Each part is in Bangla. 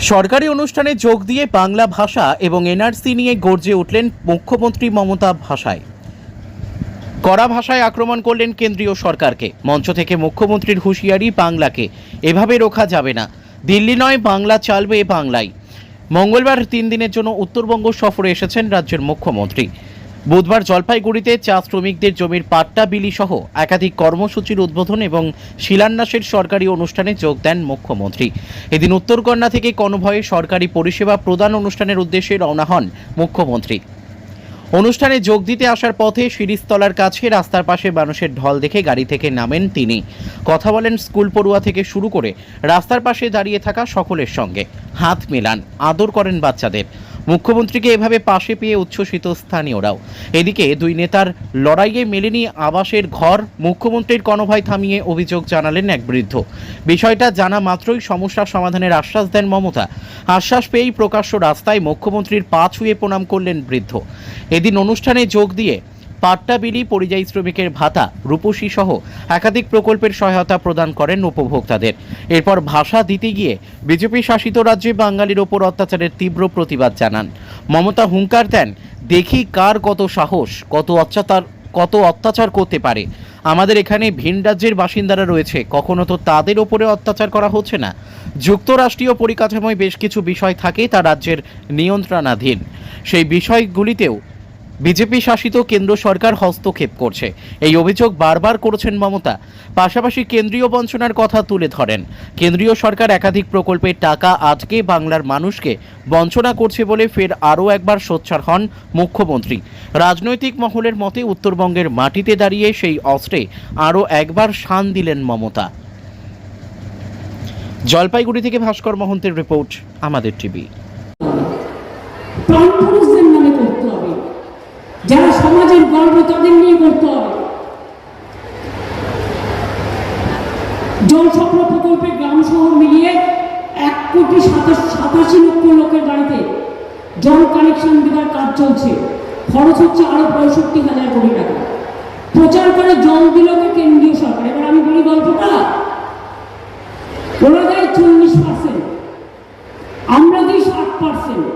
সরকারি অনুষ্ঠানে যোগ দিয়ে বাংলা ভাষা এবং এনআরসি নিয়ে গর্জে উঠলেন মুখ্যমন্ত্রী মমতা ভাষায় কড়া ভাষায় আক্রমণ করলেন কেন্দ্রীয় সরকারকে। মঞ্চ থেকে মুখ্যমন্ত্রীর হুঁশিয়ারি, বাংলাকে। এভাবে রোখা যাবে না। দিল্লি নয়, বাংলা চালবে বাংলায়। মঙ্গলবার তিন দিনের জন্য উত্তরবঙ্গ সফরে এসেছেন রাজ্যের মুখ্যমন্ত্রী। বুধবার জলপাইগুড়িতে চা শ্রমিকদের জমির পাট্টা, বিলি সহ একাধিক কর্মসূচির উদ্বোধন এবং শিলান্যাসের সরকারি অনুষ্ঠানে যোগ দেন মুখ্যমন্ত্রী। এদিন উত্তরকন্যা থেকে কনভয়ে সরকারি পরিষেবা প্রদান অনুষ্ঠানের উদ্দেশ্যে রওনা হন মুখ্যমন্ত্রী। অনুষ্ঠানে যোগ দিতে আসার পথে শিরিষতলার কাছে রাস্তার পাশে মানুষের ঢল দেখে গাড়ি থেকে নামেন তিনি। কথা বলেন স্কুল পড়ুয়া থেকে শুরু করে রাস্তার পাশে দাঁড়িয়ে থাকা সকলের সঙ্গে। হাত মেলান, আদর করেন বাচ্চাদের। মুখ্যমন্ত্রীকে এভাবে পাশে পেয়ে উচ্ছ্বসিত স্থানীয়রাও। এদিকে দুই নেতার লড়াইয়ে মেলেনি আবাসের ঘর, মুখ্যমন্ত্রীর কনভয় থামিয়ে অভিযোগ জানালেন এক বৃদ্ধ। বিষয়টা জানা মাত্রই সমস্যার সমাধানের আশ্বাস দেন মমতা। আশ্বাস পেয়েই প্রকাশ্য রাস্তায় মুখ্যমন্ত্রীর পা ছুঁয়ে প্রণাম করলেন বৃদ্ধ। এদিন অনুষ্ঠানে যোগ দিয়ে পাট্টা বিলি পরিযায়ী শ্রমিকের ভাতা, রূপসী সহ একাধিক প্রকল্পের সহায়তা প্রদান করেন উপভোক্তাদের। এরপর ভাষা দিতে গিয়ে বিজেপি শাসিত রাজ্যে বাঙালির ওপর অত্যাচারের তীব্র প্রতিবাদ জানান। মমতা হুঙ্কার দেন, দেখি কার কত সাহস, কত অত্যাচার কত অত্যাচার করতে পারে। আমাদের এখানে ভিন রাজ্যের বাসিন্দারা রয়েছে, কখনো তো তাদের ওপরে অত্যাচার করা হচ্ছে না। যুক্তরাষ্ট্রীয় পরিকাঠামোয় বেশ কিছু বিষয় থাকে তা রাজ্যের নিয়ন্ত্রণাধীন। সেই বিষয়গুলিতেও বিজেপি শাসিত কেন্দ্র সরকার হস্তক্ষেপ করছে। এই অভিযোগ বারবার করেছেন মমতা। পাশাপাশি কেন্দ্রীয় বঞ্চনার কথা তুলে ধরেন। কেন্দ্রীয় সরকার একাধিক প্রকল্পের টাকা আটকে বাংলার মানুষকে বঞ্চনা করছে বলে ফের আরও একবার সোচ্চার হন মুখ্যমন্ত্রী। রাজনৈতিক মহলের মতে উত্তরবঙ্গের মাটিতে দাঁড়িয়ে সেই অস্ত্রে আরও একবার শান দিলেন মমতা। জলপাইগুড়ি থেকে ভাস্কর মহন্তের রিপোর্ট, আমাদের টিভি প্রাণপুরুষদের নামে করতে হবে যারা সমাজের গর্ব তাদের নিয়ে করতে হবে। জল স্বপ্ন প্রকল্পে গ্রাম শহর মিলিয়ে এক কোটি সাতাশ সাতাশি লক্ষ লোকের বাড়িতে জল কানেকশন দেওয়ার কাজ চলছে। খরচ হচ্ছে আরও পঁয়ষট্টি হাজার কোটি টাকা। প্রচার করে জল দিল কেন্দ্রীয় সরকার। এবার আমি বলি গল্পটা। ওরা দেয় চল্লিশ পার্সেন্ট আমরা দিই ষাট পার্সেন্ট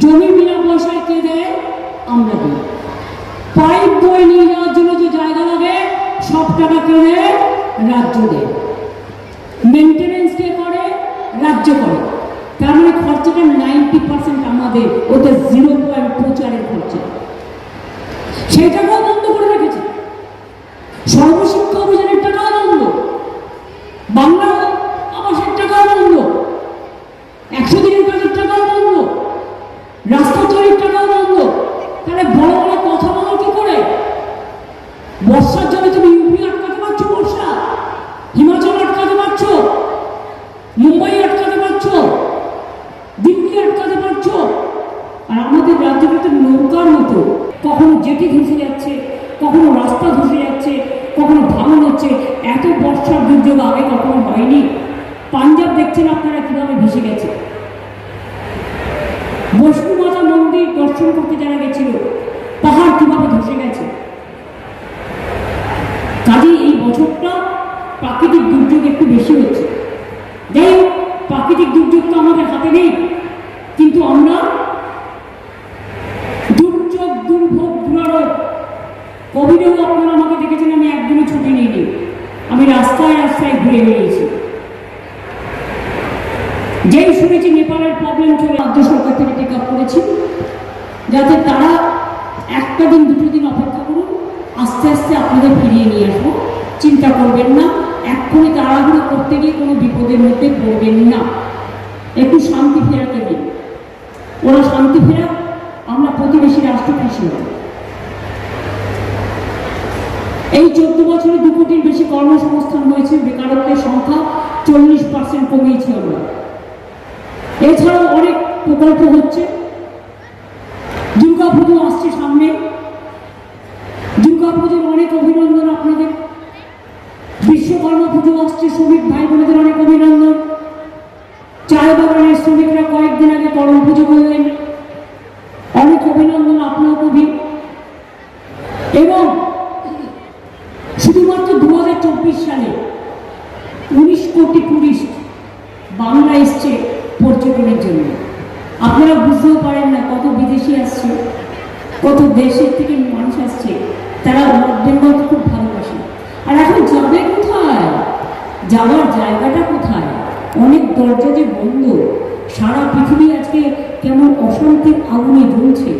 জমি বিনা পয়সায় কে দেয়? আমরা দিই। পাইপ বই নিয়ে যাওয়ার জন্য যে জায়গা লাগে সব টাকা কে রাজ্য দেয়। মেনটেনেন্স কে করে, রাজ্য করে। তার মানে খরচাটা নাইনটি পার্সেন্ট আমাদের, ওতে জিরো পয়েন্ট প্রচারের খরচা। সেটাকেও বন্ধ করে রেখেছে। সর্বশিক্ষা অভিযানের টাকাও বন্ধ বাংলা আবাসের টাকাও বন্ধ একশো দিনের কাজের টাকাও বন্ধ রাস্তা তৈরির টাকাও বন্ধ তাহলে বড় বড় কথা বলো কি করে বর্ষার জন্য তুমি ইউপি আটকাতে পারছ বর্ষা হিমাচল আটকাতে পারছ মুম্বাই আটকাতে পারছ দিল্লি আটকাতে পারছ আর আমাদের রাজ্যটা তো নৌকার মতো কখনো জেটি ধসে যাচ্ছে, কখনো রাস্তা ধসে যাচ্ছে, কখনো ভাঙন হচ্ছে, এত বর্ষার দুর্যোগ আগে কখনো হয়নি। পাঞ্জাব দেখছেন আপনারা কীভাবে ভেসে গেছে। বৈষ্ণুমাতা মন্দির দর্শন করতে যারা গেছিল, পাহাড় কীভাবে ধসে গেছে। কাজেই এই বছরটা প্রাকৃতিক দুর্যোগ একটু বেশি হচ্ছে যাই হোক, প্রাকৃতিক দুর্যোগ তো আমাদের হাতে নেই কিন্তু আমরা দুর্যোগ দুর্ভোগ দুরারোগ কোভিডেও আপনারা আমাকে দেখেছেন আমি একদিনও ছুটি নিইনি আমি রাস্তায় রাস্তায় ঘুরে বেরিয়েছি যেই শুনেছি নেপালের প্রবলেম চলে রাজ্য সরকার থেকে টেক আপ করেছি যাতে তারা একটা দিন, দুটো দিন অপেক্ষা করুন, আস্তে আস্তে আপনাদের ফিরিয়ে নিয়ে আসব। চিন্তা করবেন না, এক্ষুনি তাড়াহুড়ো করতে গিয়ে কোনো বিপদের মধ্যে পড়বেন না। একটু শান্তি ফেরাতে দিন। ওরা শান্তি ফেরা আমরা প্রতিবেশী রাষ্ট্র খুশি এই চোদ্দ বছরে দু কোটির বেশি কর্মসংস্থান হয়েছে বেকারত্বের সংখ্যা চল্লিশ পার্সেন্ট কমিয়েছি আমরা। এছাড়াও অনেক প্রকল্প হচ্ছে। দুর্গা পুজো আসছে সামনে। দুর্গা পুজোর অনেক অভিনন্দন আপনাদের। বিশ্বকর্মা পুজো আসছে শ্রমিক ভাই বোনেদের অনেক অভিনন্দন। চায় বাগানের শ্রমিকরা কয়েকদিন আগে করম পুজো করলেন। অনেক অভিনন্দন আপনার কবি এবং শুধুমাত্র দু হাজার চব্বিশ সালে উনিশ কোটি টুরিস্ট বাংলা এসছে পর্যটনের জন্য। আপনারা বুঝতেও পারেন না কত বিদেশি আসছে, কত দেশের থেকে মানুষ আসছে, তারা বেঙ্গলকে খুব ভালোবাসে। আর এখন যাবে কোথায়? যাওয়ার জায়গাটা কোথায়? অনেক দরজা যে বন্ধ, সারা পৃথিবী আজকে কেমন অশান্তির আগুনে জ্বলছে।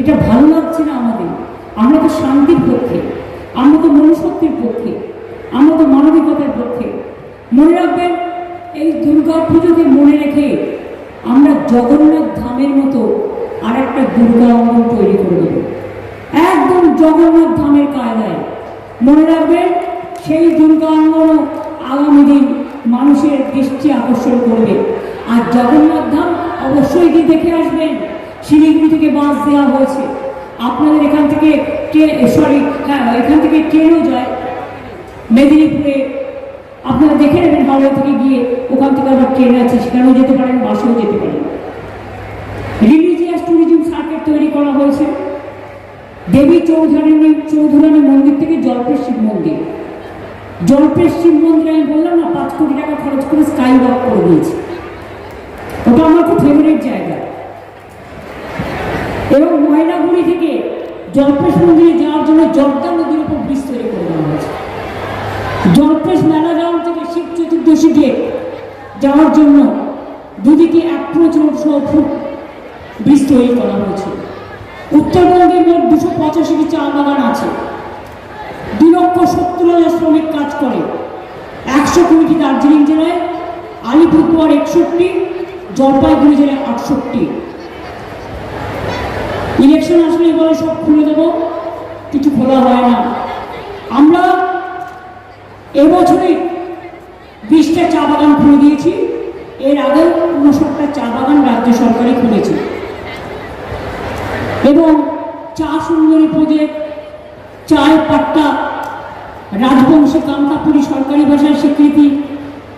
এটা ভালো লাগছে না আমাদের। আমরা তো শান্তির পক্ষে, আমরা তো মনুষ্যত্বের পক্ষে, আমরা তো মানবিকতার পক্ষে। মনে রাখবেন, এই দুর্গা পুজোকে মনে রেখে আমরা জগন্নাথ ধামের মতো আর একটা দুর্গা অঙ্গন তৈরি করে দেব। একদম জগন্নাথ ধামের কায়দায়। মনে রাখবেন, সেই দুর্গা অঙ্গনও আগামী দিন মানুষের দৃষ্টি আকর্ষণ করবে। আর জগন্নাথ ধাম অবশ্যই গিয়ে দেখে আসবেন, শিলিগুড়ি থেকে বাস দেওয়া হয়েছে। আপনাদের এখান থেকে সরি হ্যাঁ এখান থেকে ট্রেনও যায়। মেদিনীপুরে আপনারা দেখে নেবেন হাওড়া থেকে গিয়ে ওখান থেকে আবার ট্রেন আছে, সেখানেও যেতে পারেন, বাসেও যেতে পারেন। রিলিজিয়াস ট্যুরিজম সার্কিট তৈরি করা হয়েছে। দেবী চৌধুরানী চৌধুরানী মন্দির থেকে জল্পের শিব মন্দির। জল্পের শিব মন্দির আমি বললাম না, পাঁচ কোটি টাকা খরচ করে স্কাই ওয়াক করে দিয়েছি। ওটা আমার খুব ফেভারিট জায়গা। এবং ময়নাগুড়ি থেকে জল্পেশ মন্দিরে যাওয়ার জন্য জর্দা নদীর উপর ব্রিজ তৈরি করে দেওয়া হয়েছে। জল্পেশ মেলা গেট যাওয়ার জন্য দুদিকে রোড সহ ফুট ব্রিজ তৈরি করা হয়েছে। উত্তরবঙ্গে মোট দুশো পঁচাশিটি চা বাগান আছে। দু লক্ষ সত্তর হাজার শ্রমিক কাজ করে। একশো কুড়িটি দার্জিলিং জেলায় আলিপুরদুয়ার একষট্টি, জলপাইগুড়ি জেলায় আটষট্টি। ইলেকশন আসলে বলে সব খুলে দেবো, কিছু খোলা হয় না। আমরা এবছরে বিশটা চা বাগান খুলে দিয়েছি। এর আগে উনষাটটা চা বাগান রাজ্য সরকারই খুলেছে। এবং চা সুন্দরী প্রজেক্ট চায়ের পাট্টা রাজবংশী কামতাপুরী সরকারি ভাষার স্বীকৃতি,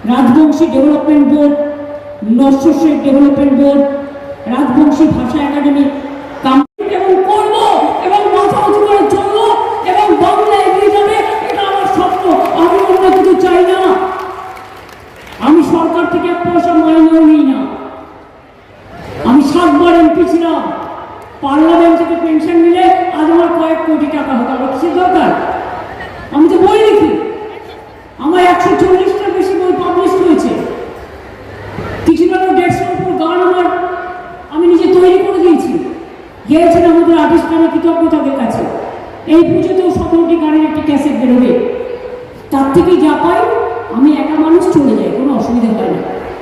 Rajbanshi development board Nasya Sheikh development board, Rajbanshi ভাষা একাডেমি কাম- এবং করব এবং মাথা উঁচু করে চলবো এবং বাংলা এগিয়ে যাবে এটা আমার স্বপ্ন আমি অন্য কিছু চাই না আমি সরকার থেকে এক মাইনেও নিই না। আমি সাতবার এমপি ছিলাম। পার্লামেন্ট থেকে পেনশন নিলে আজ আমার কয়েক কোটি টাকা হতো আমার কিসের দরকার? আমি তো বই লিখি। আমার একশো চল্লিশটা বেশি বই পাবলিশ হয়েছে। কিছু না দেড়শোর উপর গান আমার, আমি নিজে তৈরি করে দিয়েছি। গিয়েছেন আমাদের আর্টিস্ট আমার কৃতজ্ঞ তাদের কাছে। এই পুজোতেও সতেরোটি গানের একটি ক্যাসেট বেরোবে। তার থেকে যা পাই আমি একা মানুষ চলে যাই কোনো অসুবিধা হয় না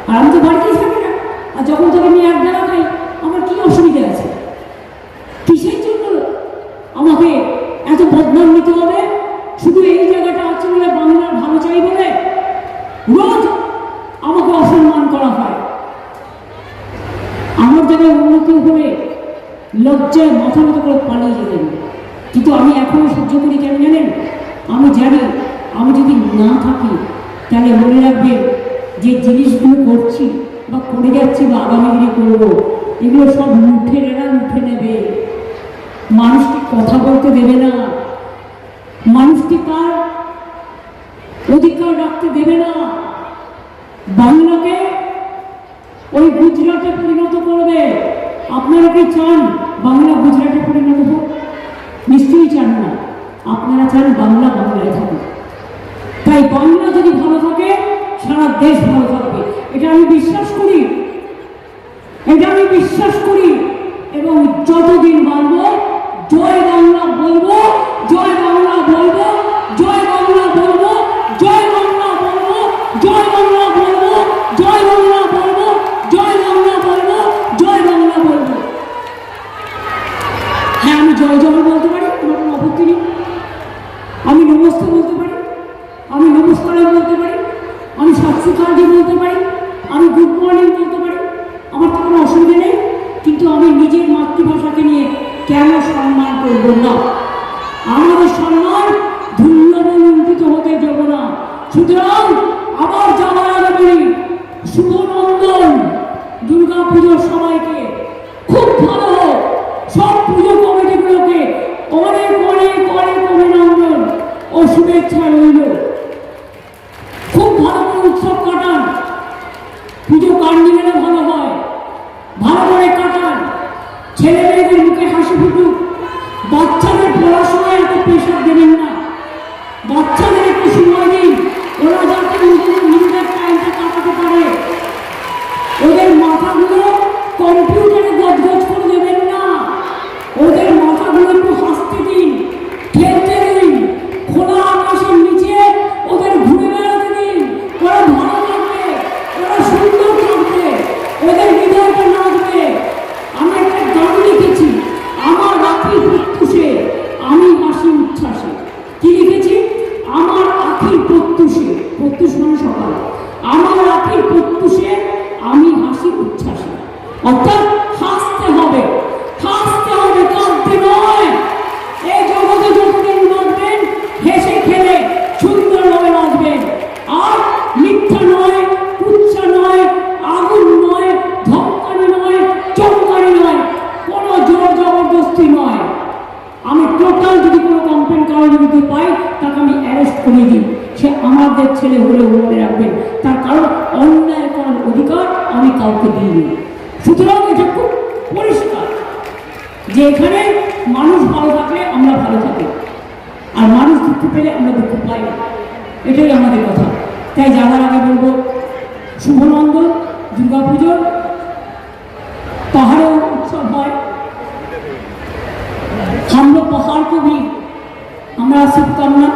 আর আমি তো বাড়িতেই থাকি না। আর যখন তখন আমি এক বেলা খাই, আমার কি অসুবিধা আছে? কিসের জন্য আমাকে এত বদনাম নিতে হবে? শুধু এই জায়গাটা আছে বলে বাংলার ভালো চাই বলে রোজ আমাকে অসম্মান করা হয়। আমার জায়গায় অন্য কেউ হলে লজ্জায় মাথা মতো করে পালিয়ে যেতেন। কিন্তু আমি এখনও সহ্য করি কেন জানেন? আমি জানি আমি যদি না থাকি, তাহলে মনে রাখবেন যে জিনিসগুলো করছি বা করে যাচ্ছি বা আগামী দিনে করব, এগুলো সব লুঠেরেরা লুঠে নেবে। মানুষকে কথা বলতে দেবে না? মানুষকে তার অধিকার রাখতে দেবে না? বাংলাকে ওই গুজরাটে পরিণত করবে। আপনারা কি চান বাংলা গুজরাটে পরিণত হোক? নিশ্চয়ই চান না। আপনারা চান বাংলা বাংলায় থাকুক। তাই বাংলা যদি ভালো থাকে সারা দেশ ভালো থাকবে। এটা আমি বিশ্বাস করি। এটা আমি বিশ্বাস করি। এবং যতদিন বাঁচব, জয় বাংলা বলব, জয় বাংলা করব না আমাদের সম্মান ধুল্লবে লুণ্ঠিত হতে দেব না। সুতরাং আবার যাওয়ার যাবে শুভ শুভনন্দন দুর্গা পুজোর সবাইকে আমি কাউকে দিইনি সুতরাং এটা খুব পরিষ্কার। যে এখানে মানুষ ভালো থাকলে আমরা ভালো থাকি আর মানুষ দুঃখ পেলে আমরা দুঃখ পাই এটাই আমাদের কথা। তাই যাওয়ার আগে বলব, শুভনন্দ দুর্গা পুজো পাহাড়ে উৎসব হয়। আমরা পাহাড় কবি আমরা শুভকামনা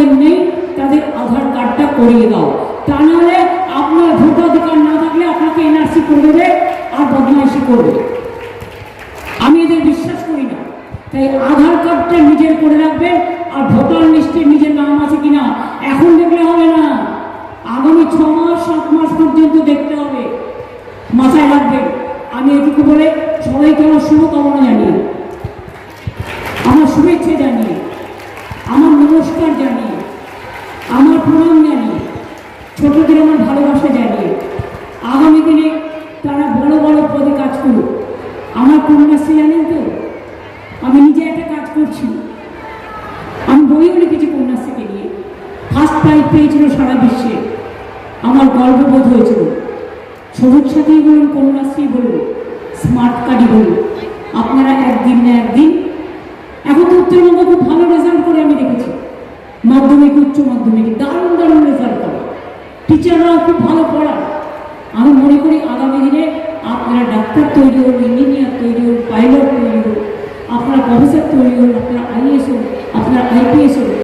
তাদের নেই, তাদের আধার কার্ডটা করিয়ে দাও। তা নাহলে আপনার ভোটাধিকার না থাকলে আপনাকে এনআরসি করে দেবে আর বদমাইশি করবে। আমি এদের বিশ্বাস করি না। তাই আধার কার্ডটা নিজের করে রাখবেন কন্যাশ্রী বলুন স্মার্ট কার্ডই বলুন, আপনারা একদিন না একদিন, এখন তো উত্তরবঙ্গ খুব ভালো রেজাল্ট করে আমি দেখেছি। মাধ্যমিক, উচ্চ মাধ্যমিক, দারুণ দারুণ রেজাল্ট করে। টিচাররাও খুব ভালো পড়া আমি মনে করি আগামী দিনে আপনারা ডাক্তার তৈরি হলে